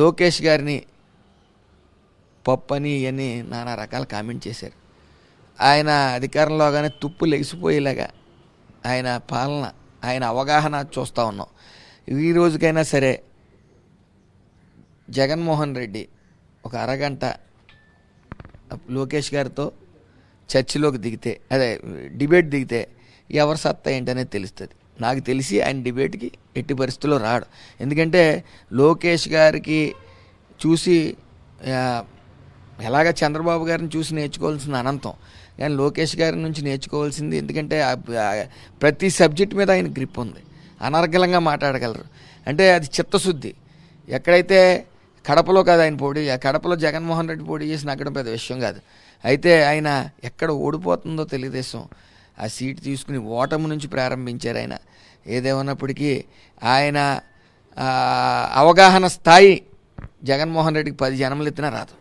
లోకేష్ గారిని పప్పని అని నానా రకాల కామెంట్ చేశారు. ఆయన అధికారంలోగానే తుప్పు లెగిసిపోయేలాగా ఆయన పాలన ఆయన అవగాహన చూస్తూ ఉన్నాం. ఈ రోజుకైనా సరే జగన్మోహన్ రెడ్డి ఒక అరగంట లోకేష్ గారితో చర్చిలోకి దిగితే అదే డిబేట్ దిగితే ఎవరి సత్తా ఏంటనేది తెలుస్తుంది. నాకు తెలిసి ఆయన డిబేట్కి ఎట్టి పరిస్థితుల్లో రాడు. ఎందుకంటే లోకేష్ గారికి చూసి ఎలాగ చంద్రబాబు గారిని చూసి నేర్చుకోవాల్సిన అనంతం. కానీ లోకేష్ గారి నుంచి నేర్చుకోవాల్సింది ఎందుకంటే ఆ- ప్రతి సబ్జెక్ట్ మీద ఆయన గ్రిప్ ఉంది. అనర్గలంగా మాట్లాడగలరు. అంటే అది చిత్తశుద్ధి. ఎక్కడైతే కడపలో కాదు ఆయన పోటీ ఆ కడపలో జగన్మోహన్ రెడ్డి పోటీ చేసి నగ్గడం పెద్ద విషయం కాదు. అయితే ఆయన ఎక్కడ ఓడిపోతుందో తెలుగుదేశం ఆ సీట్ తీసుకుని ఓటమి నుంచి ప్రారంభించారు ఆయన. ఏదేమన్నప్పటికీ ఆయన అవగాహన స్థాయి జగన్మోహన్ రెడ్డికి పది జన్మలు ఎత్తినా రాదు.